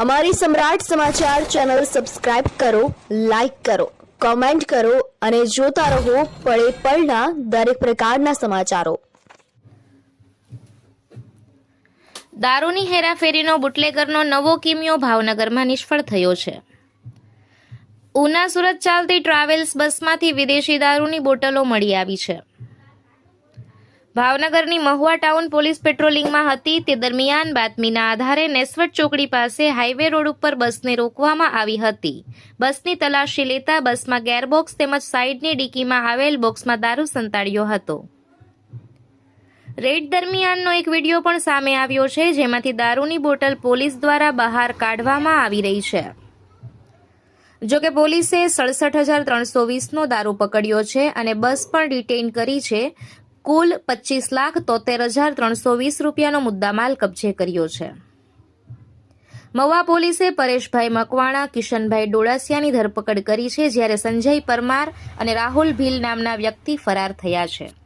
અમારી Samrat Samachar channel subscribe કરો, like કરો, કોમેન્ટ કરો અને જોતા રહો પળે પળના દરેક પ્રકારના સમાચારો. દારૂની હેરાફેરીનો બુટલેગરનો નવો કિમિયો ભાવનગરમાં નિષ્ફળ થયો છે. ઉના સુરત ચાલતી ટ્રાવેલ્સ બસમાંથી વિદેશી દારૂની બોટલો મળી આવી છે. ભાવનગરની મહુવા ટાઉન પોલીસ પેટ્રોલિંગમાં હતી. તે દરમિયાન બાતમીના આધારે નેસવટ ચોકડી પાસે હાઈવે રોડ ઉપર બસને રોકવામાં આવી હતી. બસની તલાશી લેતા બસમાં ગેરબોક્સ તેમજ સાઇડની ડીકીમાં આવેલ બોક્સમાં દારૂ સંતાડ્યો હતો. રેડ દરમિયાનનો એક વીડિયો પણ સામે આવ્યો છે, જેમાંથી દારૂની બોટલ પોલીસ દ્વારા બહાર કાઢવામાં આવી રહી છે. જો કે પોલીસે સડસઠ હજાર ત્રણસો વીસનો દારૂ પકડ્યો છે અને બસ પણ ડિટેઇન કરી છે. કુલ પચીસ લાખ તોતેર હજાર ત્રણસો વીસ રૂપિયાનો મુદ્દામાલ કબજે કર્યો છે. મવા પોલીસે પરેશભાઈ મકવાણા, કિશનભાઈ ડોળાસિયાની ધરપકડ કરી છે, જ્યારે સંજય પરમાર અને રાહુલ ભીલ નામના વ્યક્તિ ફરાર થયા છે.